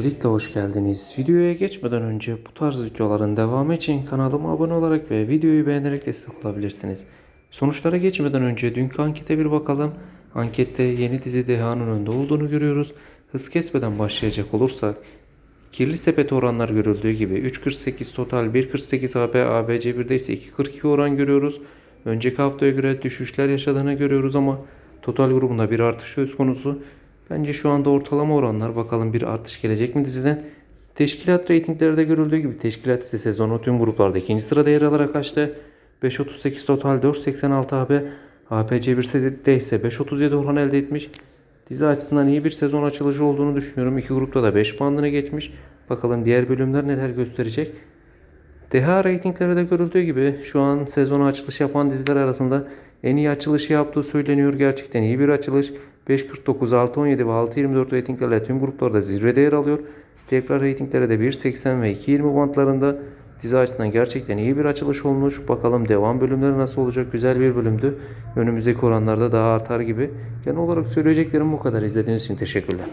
Öncelikle hoş geldiniz. Videoya geçmeden önce bu tarz videoların devamı için kanalıma abone olarak ve videoyu beğenerek destek olabilirsiniz. Sonuçlara geçmeden önce dünkü ankete bir bakalım. Ankette yeni dizi Deha'nın önde olduğunu görüyoruz. Hız kesmeden başlayacak olursak Kirli sepet oranlar görüldüğü gibi 3.48 total 1.48 AB, ABC1'de ise 2.42 oran görüyoruz. Önceki haftaya göre düşüşler yaşadığını görüyoruz ama total grubunda bir artış söz konusu. Bence şu anda ortalama oranlar bakalım bir artış gelecek mi diziden. Teşkilat reytinglerde görüldüğü gibi teşkilat ise sezonu tüm gruplarda ikinci sırada yer alarak açtı. 5.38 total 4.86 AB, ABC1'de ise 5.37 oran elde etmiş. Dizi açısından iyi bir sezon açılışı olduğunu düşünüyorum. İki grupta da 5 puanını geçmiş. Bakalım diğer bölümler neler gösterecek. Deha reytingleri de görüldüğü gibi şu an sezona açılış yapan diziler arasında en iyi açılışı yaptığı söyleniyor. Gerçekten iyi bir açılış. 5.49, 6.17 ve 6.24 reytinglerle tüm gruplarda zirvede yer alıyor. Tekrar reytinglere de 1.80 ve 2.20 bantlarında dizi açısından gerçekten iyi bir açılış olmuş. Bakalım devam bölümleri nasıl olacak? Güzel bir bölümdü. Önümüzdeki oranlarda daha artar gibi. Genel olarak söyleyeceklerim bu kadar. İzlediğiniz için teşekkürler.